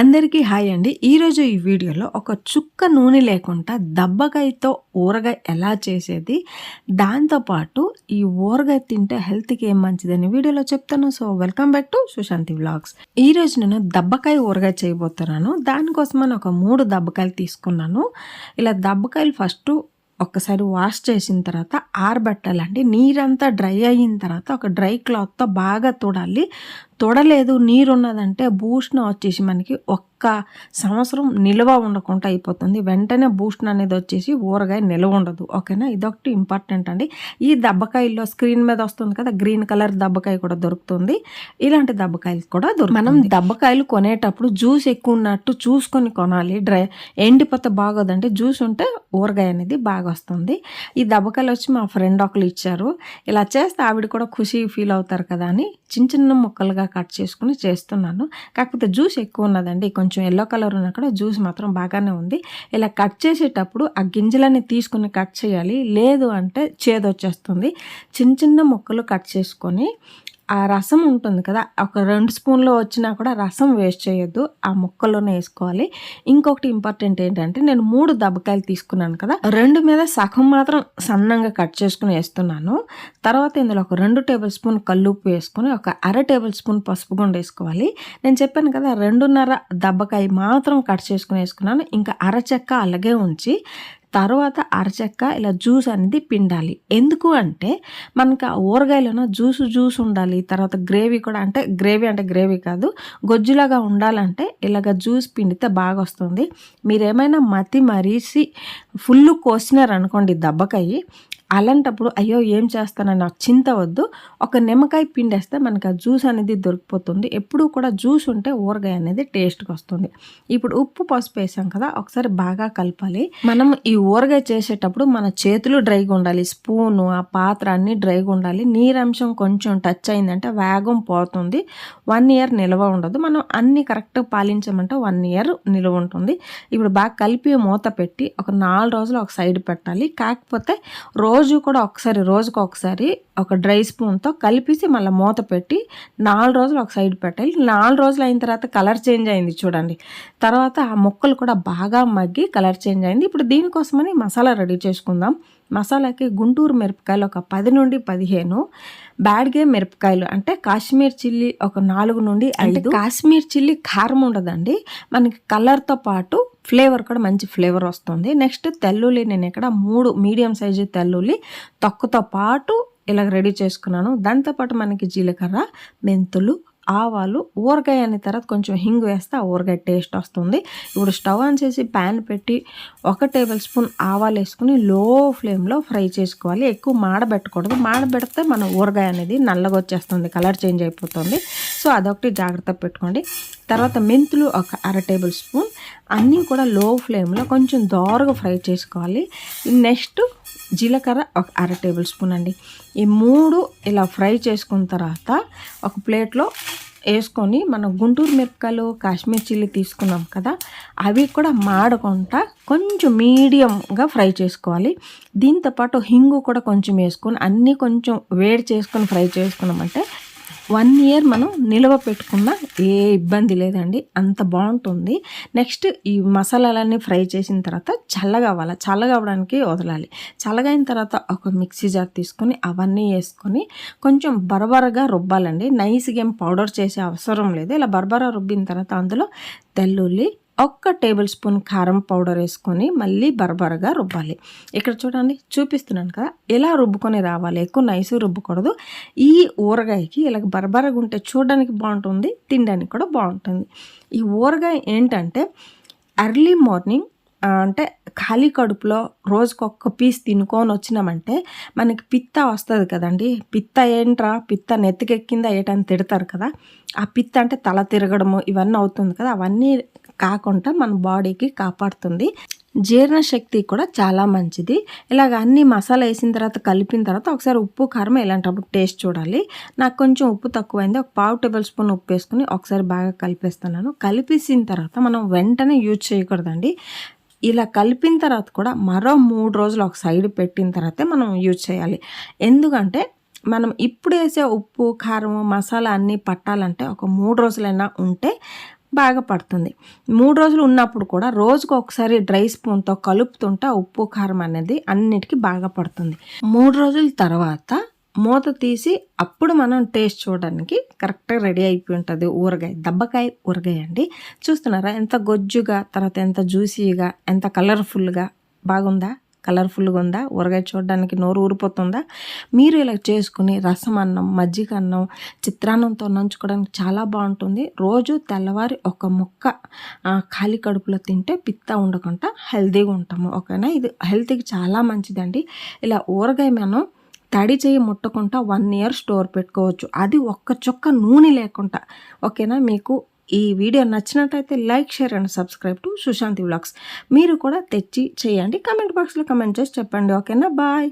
అందరికీ హాయ్ అండి. ఈరోజు ఈ వీడియోలో ఒక చుక్క నూనె లేకుండా దబ్బకాయతో ఊరగాయ ఎలా చేసేది దాంతోపాటు ఈ ఊరగాయ తింటే హెల్త్కి ఏం మంచిదని వీడియోలో చెప్తాను. So welcome back to Sushanti vlogs. ఈరోజు నేను దబ్బకాయ ఊరగాయ చేయబోతున్నాను. దానికోసమని ఒక మూడు దబ్బకాయలు తీసుకున్నాను. ఇలా దబ్బకాయలు ఫస్ట్ ఒక్కసారి వాష్ చేసిన తర్వాత ఆరబెట్టాలండి. నీరంతా డ్రై అయిన తర్వాత ఒక డ్రై క్లాత్తో బాగా తోడాలి. తొడలేదు నీరు ఉన్నదంటే భూషణ వచ్చేసి మనకి ఒక్క సంవత్సరం నిల్వ ఉండకుండా అయిపోతుంది. వెంటనే భూషణ అనేది వచ్చేసి ఊరగాయ నిల్వ ఉండదు. ఓకేనా? ఇదొకటి ఇంపార్టెంట్ అండి. ఈ దబ్బకాయల్లో స్క్రీన్ మీద వస్తుంది కదా గ్రీన్ కలర్ దబ్బకాయ కూడా దొరుకుతుంది. ఇలాంటి దబ్బకాయలు కూడా దొరుకుతుంది. మనం దబ్బకాయలు కొనేటప్పుడు జ్యూస్ ఎక్కువ ఉన్నట్టు చూసుకొని కొనాలి. డ్రై ఎండిపోతే బాగోదంటే జ్యూస్ ఉంటే ఊరగాయ అనేది బాగా వస్తుంది. ఈ దబ్బకాయలు వచ్చి మా ఫ్రెండ్ ఒకరు ఇచ్చారు. ఇలా చేస్తే ఆవిడ కూడా ఖుషి ఫీల్ అవుతారు కదా అని చిన్న చిన్న ముక్కలుగా కట్ చేసుకుని చేస్తున్నాను. కాకపోతే జ్యూస్ ఎక్కువ ఉన్నదండి. కొంచెం ఎల్లో కలర్ ఉన్న కూడా జ్యూస్ మాత్రం బాగానే ఉంది. ఇలా కట్ చేసేటప్పుడు ఆ గింజలన్నీ తీసుకుని కట్ చేయాలి. లేదు అంటే చేదొచ్చేస్తుంది. చిన్న చిన్న ముక్కలు కట్ చేసుకొని ఆ రసం ఉంటుంది కదా ఒక రెండు స్పూన్లో వచ్చినా కూడా రసం వేస్ట్ చేయొద్దు ఆ ముక్కల్లోనే వేసుకోవాలి. ఇంకొకటి ఇంపార్టెంట్ ఏంటంటే నేను మూడు దబ్బకాయలు తీసుకున్నాను కదా రెండు మీద సగం మాత్రం సన్నంగా కట్ చేసుకుని వేస్తున్నాను. తర్వాత ఇందులో ఒక రెండు టేబుల్ స్పూన్ కల్లుప్పు వేసుకొని ఒక అర టేబుల్ స్పూన్ పసుపు గుండు వేసుకోవాలి. నేను చెప్పాను కదా రెండున్నర దబ్బకాయ మాత్రం కట్ చేసుకుని వేసుకున్నాను. ఇంకా అరచెక్క అలాగే ఉంచి తర్వాత అరచెక్క ఇలా జ్యూస్ అనేది పిండాలి. ఎందుకు అంటే మనకి ఆ ఊరగాయలోనో జ్యూస్ జ్యూస్ ఉండాలి. తర్వాత గ్రేవీ కూడా అంటే గ్రేవీ అంటే గ్రేవీ కాదు. గొజ్జులాగా ఉండాలంటే ఇలాగ జ్యూస్ పిండితే బాగా వస్తుంది. మీరేమైనా మతి మరీసి ఫుల్ కోసినారనుకోండి దెబ్బకాయి అలాంటప్పుడు అయ్యో ఏం చేస్తానని నాకు చింత వద్దు. ఒక నిమ్మకాయ పిండేస్తే మనకి ఆ జ్యూస్ అనేది దొరికిపోతుంది. ఎప్పుడూ కూడా జ్యూస్ ఉంటే ఊరగాయ అనేది టేస్ట్గా వస్తుంది. ఇప్పుడు ఉప్పు పసుపు వేసాం కదా ఒకసారి బాగా కలపాలి. మనం ఈ ఊరగాయ చేసేటప్పుడు మన చేతులు డ్రైగా ఉండాలి. స్పూను ఆ పాత్ర అన్నీ డ్రైగా ఉండాలి. నీరంశం కొంచెం టచ్ అయిందంటే వేగం పోతుంది. వన్ ఇయర్ నిల్వ ఉండదు. మనం అన్ని కరెక్ట్ పాలించమంటే వన్ ఇయర్ నిల్వ ఉంటుంది. ఇప్పుడు బాగా కలిపి మూత పెట్టి ఒక నాలుగు రోజులు ఒక సైడ్ పెట్టాలి. కాకపోతే రోజు రోజు కూడా ఒకసారి రోజుకు ఒకసారి ఒక డ్రై స్పూన్తో కలిపేసి మళ్ళీ మూత పెట్టి నాలుగు రోజులు ఒక సైడ్ పెట్టాలి. నాలుగు రోజులు అయిన తర్వాత కలర్ చేంజ్ అయింది చూడండి. తర్వాత ఆ ముక్కలు కూడా బాగా మగ్గి కలర్ చేంజ్ అయింది. ఇప్పుడు దీనికోసమని మసాలా రెడీ చేసుకుందాం. మసాలాకి గుంటూరు మిరపకాయలు ఒక పది నుండి పదిహేను బ్యాడ్గే మిరపకాయలు. అంటే కాశ్మీర్ చిల్లీ ఒక నాలుగు నుండి ఐదు. కాశ్మీర్ చిల్లీ కారం ఉండదండి. మనకి కలర్తో పాటు ఫ్లేవర్ కూడా మంచి ఫ్లేవర్ వస్తుంది. నెక్స్ట్ తెల్లుల్లి నేను ఇక్కడ మూడు మీడియం సైజు తెల్లుల్లి తొక్కతో పాటు ఇలా రెడీ చేసుకున్నాను. దాంతోపాటు మనకి జీలకర్ర మెంతులు ఆవాలు ఊరగాయ అనే తర్వాత కొంచెం హింగ్ వేస్తే ఆ ఊరగాయ టేస్ట్ వస్తుంది. ఇప్పుడు స్టవ్ ఆన్ చేసి ప్యాన్ పెట్టి ఒక టేబుల్ స్పూన్ ఆవాలు వేసుకుని లో ఫ్లేమ్లో ఫ్రై చేసుకోవాలి. ఎక్కువ మాడబెట్టకూడదు. మాడబెడితే మన ఊరగాయ అనేది నల్లగా వచ్చేస్తుంది. కలర్ చేంజ్ అయిపోతుంది. సో అదొకటి జాగ్రత్త పెట్టుకోండి. తర్వాత మెంతులు ఒక అర టేబుల్ స్పూన్. అన్నీ కూడా లో ఫ్లేమ్లో కొంచెం దోరగా ఫ్రై చేసుకోవాలి. నెక్స్ట్ జీలకర్ర ఒక అర టేబుల్ స్పూన్ అండి. ఈ మూడు ఇలా ఫ్రై చేసుకున్న తర్వాత ఒక ప్లేట్లో వేసుకొని మనం గుంటూరు మిరపకాయలు కాశ్మీర్ చిల్లీ తీసుకున్నాం కదా అవి కూడా మాడకుండా కొంచెం మీడియంగా ఫ్రై చేసుకోవాలి. దీంతోపాటు హింగు కూడా కొంచెం వేసుకొని అన్నీ కొంచెం వేడి చేసుకొని ఫ్రై చేసుకున్నామంటే వన్ ఇయర్ మనం నిల్వ పెట్టుకున్న ఏ ఇబ్బంది లేదండి. అంత బాగుంటుంది. నెక్స్ట్ ఈ మసాలాలన్నీ ఫ్రై చేసిన తర్వాత చల్లగా అవ్వాలి చల్లగా అవ్వడానికి వదలాలి. చల్లగా అయిన తర్వాత ఒక మిక్సీ జార్ తీసుకొని అవన్నీ వేసుకొని కొంచెం బరబరగా రుబ్బాలండి. నైస్గా ఏం పౌడర్ చేసే అవసరం లేదు. ఇలా బరబర రుబ్బిన తర్వాత అందులో తెల్లుల్లి ఒక్క టేబుల్ స్పూన్ కారం పౌడర్ వేసుకొని మళ్ళీ బరబరగా రుబ్బాలి. ఇక్కడ చూడండి చూపిస్తున్నాను కదా ఎలా రుబ్బుకొని రావాలి ఎక్కువ నైసు రుబ్బకూడదు. ఈ ఊరగాయకి ఇలా బరబరగా ఉంటే చూడడానికి బాగుంటుంది తినడానికి కూడా బాగుంటుంది. ఈ ఊరగాయ ఏంటంటే ఎర్లీ మార్నింగ్ అంటే ఖాళీ కడుపులో రోజుకు ఒక్క పీస్ తినుకొని వచ్చినామంటే మనకి పిత్త వస్తుంది కదండి. పిత్త ఏంట్రా? పిత్త నెత్తికెక్కిందా? ఏటని తిడతారు కదా. ఆ పిత్త అంటే తల తిరగడము ఇవన్నీ అవుతుంది కదా. అవన్నీ కాకుండా మన బాడీకి కాపాడుతుంది. జీర్ణశక్తి కూడా చాలా మంచిది. ఇలాగ అన్ని మసాలా వేసిన తర్వాత కలిపిన తర్వాత ఒకసారి ఉప్పు కారం ఇలాంటప్పుడు టేస్ట్ చూడాలి. నాకు కొంచెం ఉప్పు తక్కువైంది. ఒక పావు టేబుల్ స్పూన్ ఉప్పు వేసుకుని ఒకసారి బాగా కలిపేస్తున్నాను. కలిపేసిన తర్వాత మనం వెంటనే యూజ్ చేయకూడదండి. ఇలా కలిపిన తర్వాత కూడా మరో మూడు రోజులు ఒక సైడ్ పెట్టిన తర్వాతే మనం యూజ్ చేయాలి. ఎందుకంటే మనం ఇప్పుడు వేసే ఉప్పు కారం మసాలా అన్నీ పట్టాలంటే ఒక మూడు రోజులైనా ఉంటే బాగా పడుతుంది. మూడు రోజులు ఉన్నప్పుడు కూడా రోజుకు ఒకసారి డ్రై స్పూన్తో కలుపుతుంటే ఉప్పు కారం అనేది అన్నిటికీ బాగా పడుతుంది. మూడు రోజుల తర్వాత మూత తీసి అప్పుడు మనం టేస్ట్ చూడడానికి కరెక్ట్గా రెడీ అయిపోయి ఉంటుంది ఊరగాయ. దబ్బకాయ ఊరగాయ అండి. చూస్తున్నారా? ఎంత గొజ్జుగా తర్వాత ఎంత జ్యూసీగా ఎంత కలర్ఫుల్గా బాగుందా? కలర్ఫుల్గా ఉందా? ఊరగాయ చూడడానికి నోరు ఊరిపోతుందా? మీరు ఇలా చేసుకుని రసం అన్నం మజ్జిగ అన్నం చిత్రాన్నంతో నంచుకోవడానికి చాలా బాగుంటుంది. రోజు తెల్లవారి ఒక ముక్క ఖాళీ కడుపులో తింటే పిత్త ఉండకుండా హెల్తీగా ఉంటాము. ఓకేనా? ఇది హెల్త్కి చాలా మంచిదండి. ఇలా ఊరగాయ మనం తడి చేయి ముట్టకుండా వన్ ఇయర్ స్టోర్ పెట్టుకోవచ్చు. అది ఒక్క చుక్క నూనె లేకుండా. ఓకేనా? మీకు ఈ వీడియో నచ్చినట్టయితే like share and subscribe to Sushanti vlogs. మీరు కూడా తెచ్చి చేయండి. కమెంట్ బాక్స్లో కమెంట్ చేసి చెప్పండి. ఓకేనా? బాయ్.